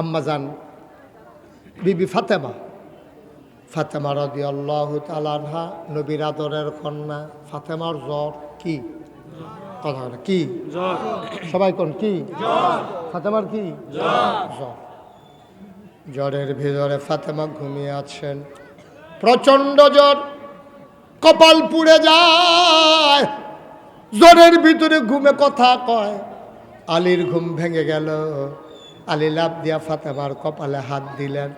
আম্মাজান বিবি ফাতেমা। ফাতেমা রদি আল্লাহ তালানহা নবীর আদরের কন্যা ফাতেমার জ্বর কি? কথা কি? সবাই কোন কি? ফাতেমার কি? জ্বর। জ্বরের ভিতরে ফাতেমা ঘুমিয়ে আছেন। প্রচণ্ড জ্বর কপাল পুড়ে যায়। জ্বরের ভিতরে ঘুমে কথা কয়। আলীর ঘুম ভেঙে গেল। আলী লাভ দিয়া ফাতেমার কপালে হাত দিলেন।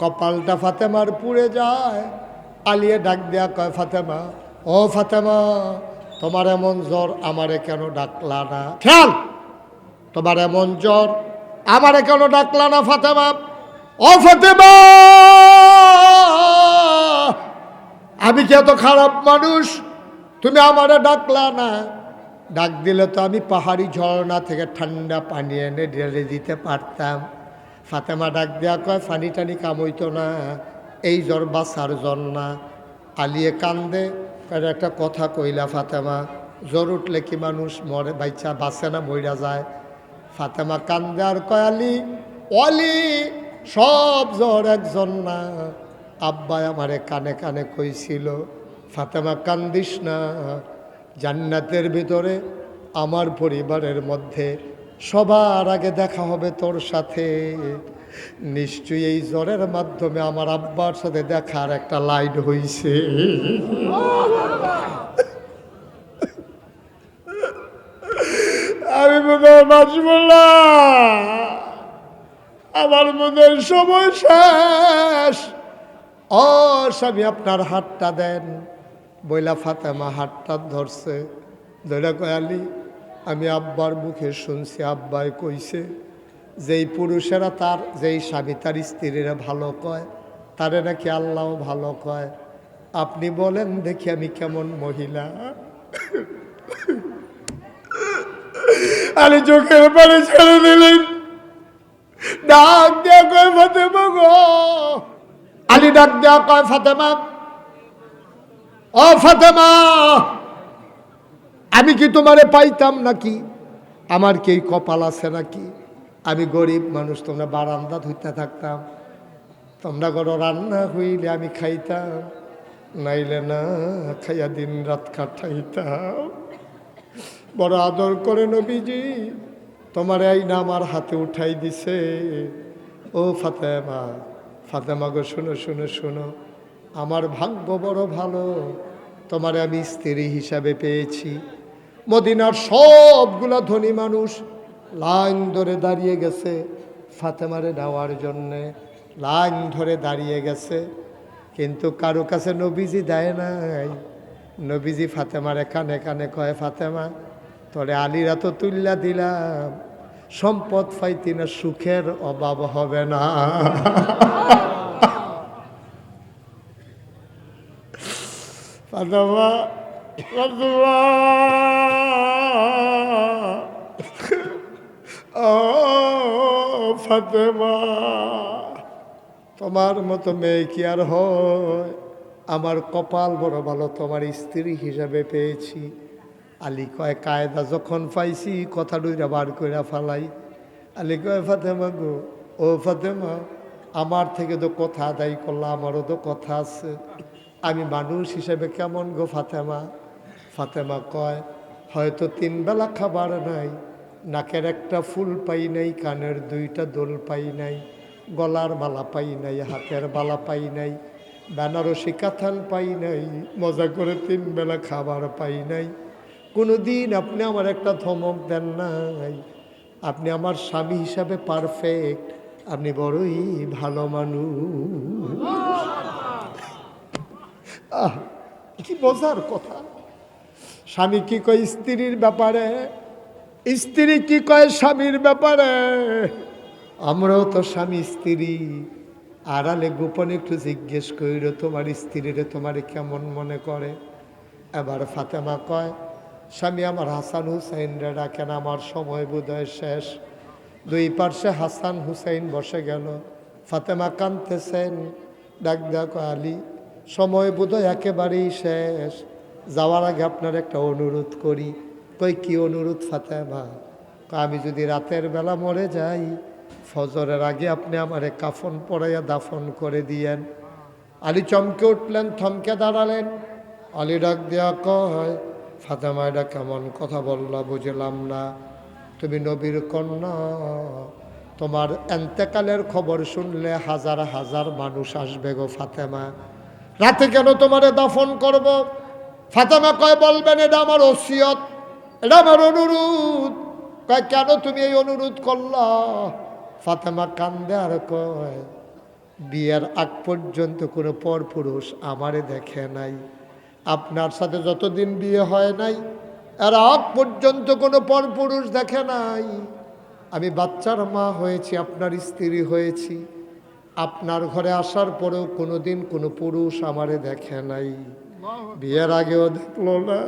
কপালটা ফাতেমার পুড়ে যায়। আলিয়ে ডাক দিয়া কয়, ফাতেমা, ও ফাতেমা, তোমার এমন জ্বর আমারে কেন ডাকলা না? খেয়াল, তোমার এমন জ্বর আমারে কেন ডাকলা না, ফাতেমা? ও ফাতেমা, আমি কি এত খারাপ মানুষ? তুমি আমারে ডাকলা না? ডাক দিলে তো আমি পাহাড়ি ঝর্ণা থেকে ঠান্ডা পানি এনে ঢেলে দিতে পারতাম। ফাতেমা ডাক দেওয়া কয় পানি টানি কামইতো না, এই জ্বর বাসার জ্বর না আলিয়ে কান্দে একটা কথা কইলা ফাতেমা, জ্বর উঠলে কি মানুষ মরে বাইচা বাঁচে না, মইরা যায়? ফাতেমা কান্দে আর কয়, আলি অলি সব জ্বর একজন না। আব্বাই আমারে কানে কানে কইছিল, ফাতেমা কান্দিস না জান্নাতের ভিতরে, আমার পরিবারের মধ্যে সবার আগে দেখা হবে তোর সাথে। নিশ্চয়ই এই জ্বরের মাধ্যমে আমার আব্বার সাথে দেখার একটা লাইন হইছে। আমি আমার মনে হয় সময় শেষ। ও স্বামী আপনার হাতটা দেন। বইলা ফাতেমা হাতটা ধরছে। ধরে কয়ালি আমি আব্বার মুখে শুনছি, আব্বাই কইছে, যেই পুরুষেরা তার, যেই স্বামী তার স্ত্রীরা ভালো কয়, তারে নাকি আল্লাহ ভালো কয়। আপনি বলেন দেখি আমি কেমন মহিলা। আরে চোখের পানি ছেড়ে দিলেন। ডাক দেয়া কয়, ফাতেমা গো। আলী ডাক দেয়া কয়, ফাতেমা ও ফাতেমা! আমি কি তোমারে পাইতাম নাকি? আমার কি কপাল আছে নাকি? আমি গরিব মানুষ, তোমরা বারান্দা ধুইতে থাকতাম। তোমরা করো রান্না হইলে আমি খাইতাম, নাইলে না, খাইয়া দিন রাত কাটাইতাম। বড় আদর করে নবীজি, তোমার এই না আমার হাতে উঠাই দিছে। ও ফাতেমা ফাতেমা গো, শোনো শোনো শোনো। আমার ভাগ্য বড় ভালো, তোমারে আমি স্ত্রী হিসাবে পেয়েছি। মদিনার সবগুলা ধনী মানুষ লাইন ধরে দাঁড়িয়ে গেছে ফাতেমারে নেওয়ার জন্যে। লাইন ধরে দাঁড়িয়ে গেছে, কিন্তু কারও কাছে নবীজি দেয় নাই। নবীজি ফাতেমারে কানে কানে কয়, ফাতেমা, তোরে আলিরা তো তুল্লা দিলাম। সম্পদ পাইতি না, সুখের অভাব হবে না। ফাতেমা ও ফাতেমা, তোমার মতো মেয়ে কি আর হয়? আমার কপাল বড় ভালো, তোমার স্ত্রী হিসাবে পেয়েছি। আলী কয়, কায়দা যখন পাইছি, কথা ডুইরা বার কইরা ফালাই। আলী কয়, ফাতেমা গো, ও ফাতেমা, আমার থেকে তো কথা আদায় করলাম আমারও তো কথা আছে। আমি মানুষ হিসেবে কেমন গো ফাতেমা? ফাতেমা কয়, হয়তো তিন বেলা খাবার নাই, নাকের একটা ফুল পাই নাই, কানের দুইটা দোল পাই নাই, গলার বালা পাই নাই, হাতের বালা পাই নাই, বেনারসি কাথান পাই নাই, মজা করে তিন বেলা খাবার পাই নাই। কোনো দিন আপনি আমার একটা ধমক দেন নাই। আপনি আমার স্বামী হিসাবে পারফেক্ট আপনি বড়ই ভালো মানুষ। আহ, কি বোঝার কথা। স্বামী কি কয় স্ত্রীর ব্যাপারে? স্ত্রী কি কয় স্বামীর ব্যাপারে? আমরাও তো স্বামী, স্ত্রী। আড়ালে গোপনে একটু জিজ্ঞেস করিল তোমার স্ত্রীরে তোমারে কেমন মনে করে? এবার ফাতেমা কয়, স্বামী আমার হাসান হুসাইনরা ডাকেন, আমার সময় বোধহয় শেষ। দুই পার্শ্বে হাসান হুসাইন বসে গেল। ফাতেমা কানতেছেন ডাক ডাক আলী সময় বোধহয় একেবারেই শেষ। যাওয়ার আগে আপনার একটা অনুরোধ করি। কই, কি অনুরোধ ফাতেমা? আমি যদি রাতের বেলা মরে যাই, ফজরের আগে আপনি আমারে কাফন পরাইয়া দাফন করে দিয়েন। আলী চমকে উঠলেন, থমকে দাঁড়ালেন। আলী ডাক দেয়া কয়, ফাতেমা, এটা কেমন কথা বললা, বুঝলাম না। তুমি নবীর কন্যা। তোমার এন্তেকালের খবর শুনলে হাজার হাজার মানুষ আসবে গো ফাতেমা। রাতে কেন তোমারে দাফন করব? ফাতেমা কয়, বলবেন, এটা আমার ওসিয়ত, এটা আমার অনুরোধ। কয়, কেন তুমি এই অনুরোধ করলা? ফাতেমা কান্দে আর কয়, বিয়ের আগ পর্যন্ত কোনো পরপুরুষ আমারে দেখে নাই। আপনার সাথে যতদিন বিয়ে হয় নাই, এর আগ পর্যন্ত কোনো পরপুরুষ দেখে নাই। আমি বাচ্চার মা হয়েছি, আপনার স্ত্রী হয়েছি। আপনার ঘরে আসার পরেও কোনো দিন কোনো পুরুষ আমারে দেখে নাই। বিয়ের আগেও দেখল না।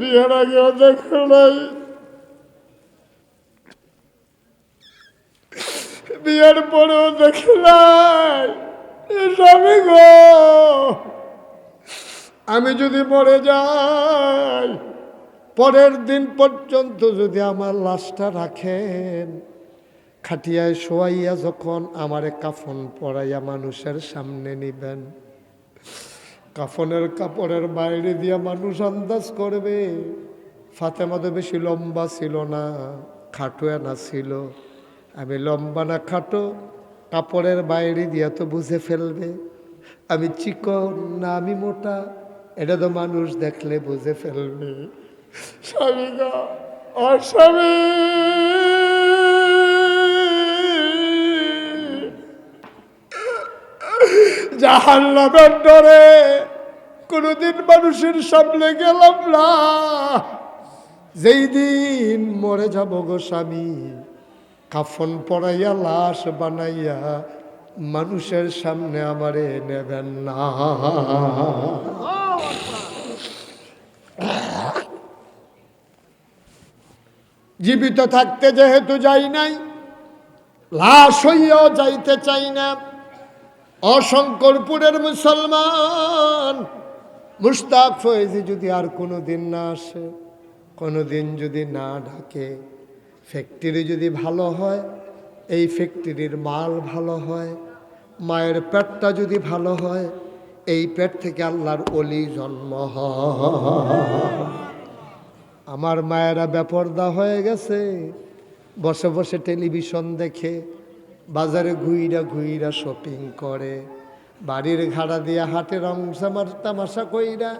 বিয়ের আগেও দেখল নাই। বিয়ের পরেও দেখে নাই। স্বামী গো আমি যদি মরে যাই পরের দিন পর্যন্ত যদি আমার লাশটা রাখেন, খাটিয়ায় শোয়াইয়া যখন আমারে কাফন পরাইয়া মানুষের সামনে নিবেন, কাফনের কাপড়ের বাইরে দিয়া মানুষ আন্দাজ করবে, ফাতেমা তো বেশি লম্বা ছিল না, খাটোয়া না ছিল। আমি লম্বা না খাটো, কাপড়ের বাইরে দিয়া তো বুঝে ফেলবে, আমি চিকন না আমি মোটা, এটা তো মানুষ দেখলে বুঝে ফেলবে। স্বামী গো ও স্বামী জাহান্নামের ডরে কোনোদিন মানুষের সামনে গেলাম না। যেই দিন মরে যাব গো স্বামী, কাফন পরাইয়া লাশ বানাইয়া মানুষের সামনে আমারে নেবেন না। জীবিত থাকতে যেহেতু যাই নাই, লাশ হইয়াও যাইতে চাই না। অশঙ্করপুরের মুসলমান মুস্তাক ফয়েজি যদি আর কোনো দিন না আসে কোনো দিন যদি না ডাকে, ফ্যাক্টরি যদি ভালো হয়, এই ফ্যাক্টরির মাল ভালো হয়, মায়ের পেটটা যদি ভালো হয়, এই পেট থেকে আল্লাহর অলি জন্ম হয়। আমার মায়েরা বেপর্দা হয়ে গেছে। বসে বসে টেলিভিশন দেখে, বাজারে ঘুইরা ঘুইরা শপিং করে, বাড়ির ঘাড়া দিয়ে হাটে রং সামার তামাশা কইরা,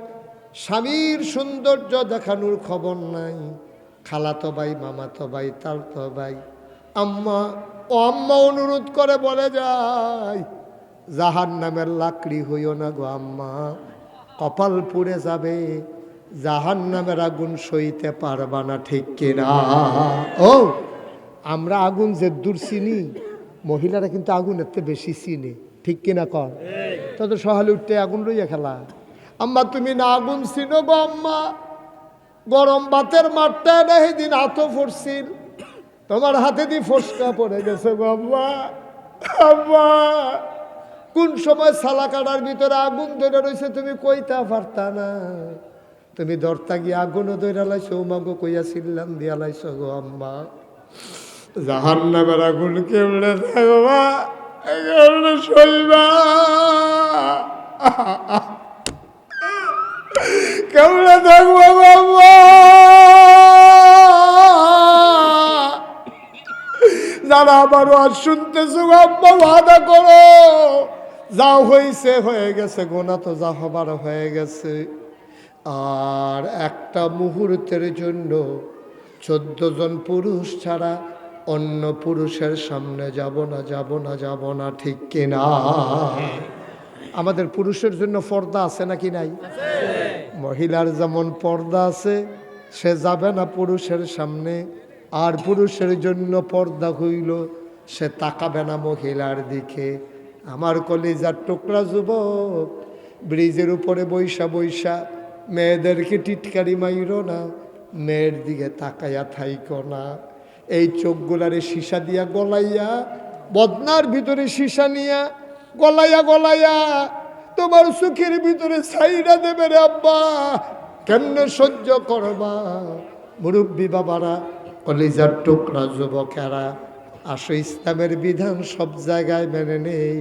স্বামীর সৌন্দর্য দেখানোর খবর নাই। খালাতো ভাই মামাতো ভাই তালতো ভাই। আম্মা, ও আম্মা অনুরোধ করে বলে যায় জাহান নামের লাকড়ি হইও না গো আম্মা, কপাল পুড়ে যাবে জাহান নামের আগুন সইতে পারবা না, ঠিক কিনা? ও, আমরা আগুন যে দূর চিনি, মহিলারা কিন্তু আগুনের থেকে বেশি চিনে, ঠিক কিনা কর? তত সহালে উঠতে আগুন লইয়া খেলা। আম্মা, তুমি না আগুন চিনো গো আম্মা? গরম ভাতের মাঠটা না সেদিন হাতও ফোরছিল। তোমার হাতে দিয়ে ফসকা পড়ে গেছে গো আম্মা। আম্মা, কোন সময় সালা কাটার ভিতরে আগুন ধরে রয়েছে তুমি কইতা পারতা না? তুমি দরতা গিয়ে আগুনও ধরে লাইছো মাগো কইয়া ছিল্লাম দিয়া লাইছো গো আম্মা। জাহান নামের আগুন কেমনে থাকবা? কেমনে সইবা? থাকব বাবা যারা আবারও আজ শুনতেছো আব্বা বাধা করো। যা হয়েছে হয়ে গেছে, গোনা তো যা হবার হয়ে গেছে। আর একটা মুহূর্তের জন্য চোদ্দ জন পুরুষ ছাড়া অন্য পুরুষের সামনে যাব না যাব না যাব না, ঠিক কিনা আমাদের পুরুষের জন্য পর্দা আছে নাকি নাই? মহিলার যেমন পর্দা আছে, সে যাবে না পুরুষের সামনে। আর পুরুষের জন্য পর্দা হইল, সে তাকাবে না মহিলার দিকে। আমার কলিজার টুকরা যুবক, ব্রিজের উপরে বৈশা বৈশা মেয়েদেরকে টিটকারি মাইরো না, মেয়ের দিকে তাকাইয়া থাইকো না। এই চোখগুলারে সীসা দিয়া গলাইয়া, বদনার ভিতরে সীসা নিয়া গলাইয়া গলাইয়া, তোমার সুখের ভিতরে সাইরা দেবে রে আব্বা, কেমনে সহ্য করবা? মুরব্বী বাবারা, কলিজার টুকরা যুবকেরা, আসো ইসলামের বিধান সব জায়গায় মেনে নেই।